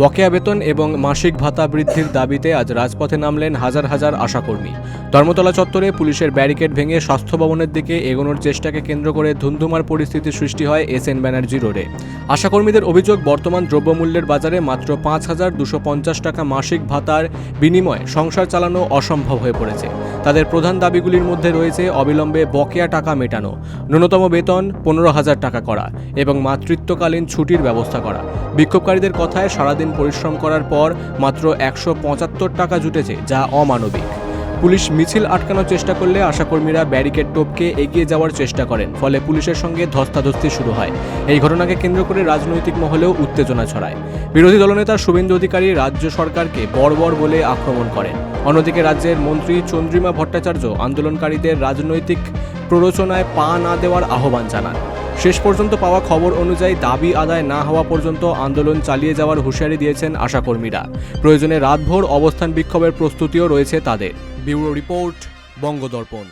বকেয়া বেতন এবং মাসিক ভাতা বৃদ্ধির দাবিতে আজ রাজপথে নামলেন হাজার হাজার আশাকর্মী। ধর্মতলা চত্বরে পুলিশের ব্যারিকেড ভেঙে স্বাস্থ্য ভবনের দিকে এগোনোর চেষ্টাকে কেন্দ্র করে ধুন্ধুমার পরিস্থিতি সৃষ্টি হয় এস এন ব্যানার্জি রোডে। আশাকর্মীদের অভিযোগ, বর্তমান দ্রব্যমূল্যের বাজারে মাত্র পাঁচ হাজার দুশো পঞ্চাশ টাকা মাসিক ভাতার বিনিময়ে সংসার চালানো অসম্ভব হয়ে পড়েছে। তাদের প্রধান দাবিগুলির মধ্যে রয়েছে অবিলম্বে বকেয়া টাকা মেটানো, ন্যূনতম বেতন পনেরো হাজার টাকা করা এবং মাতৃত্বকালীন ছুটির ব্যবস্থা করা। বিক্ষোভকারীদের কথায় সারাদিন পরিশ্রম করার পর মাত্র একশো পঁচাত্তর টাকা জুটেছে, যা অমানবিক। পুলিশ মিছিল আটকানোর চেষ্টা করলে আশাকর্মীরা ব্যারিকেড টোপকে এগিয়ে যাওয়ার চেষ্টা করেন, ফলে পুলিশের সঙ্গে ধস্তাধস্তি শুরু হয়। এই ঘটনাকে কেন্দ্র করে রাজনৈতিক মহলেও উত্তেজনা ছড়ায়। বিরোধী দলনেতা শুভেন্দু অধিকারী রাজ্য সরকারকে বর্বর বলে আক্রমণ করেন। অন্যদিকে রাজ্যের মন্ত্রী চন্দ্রিমা ভট্টাচার্য আন্দোলনকারীদের রাজনৈতিক প্ররোচনায় পা না দেওয়ার আহ্বান জানান। শেষ পর্যন্ত পাওয়া খবর অনুযায়ী দাবি আদায় না হওয়া পর্যন্ত আন্দোলন চালিয়ে যাওয়ার হুঁশিয়ারি দিয়েছেন আশাকর্মীরা। প্রয়োজনে রাতভর অবস্থান বিক্ষোভের প্রস্তুতিও রয়েছে তাদের। Bureau report, Bangadarpan.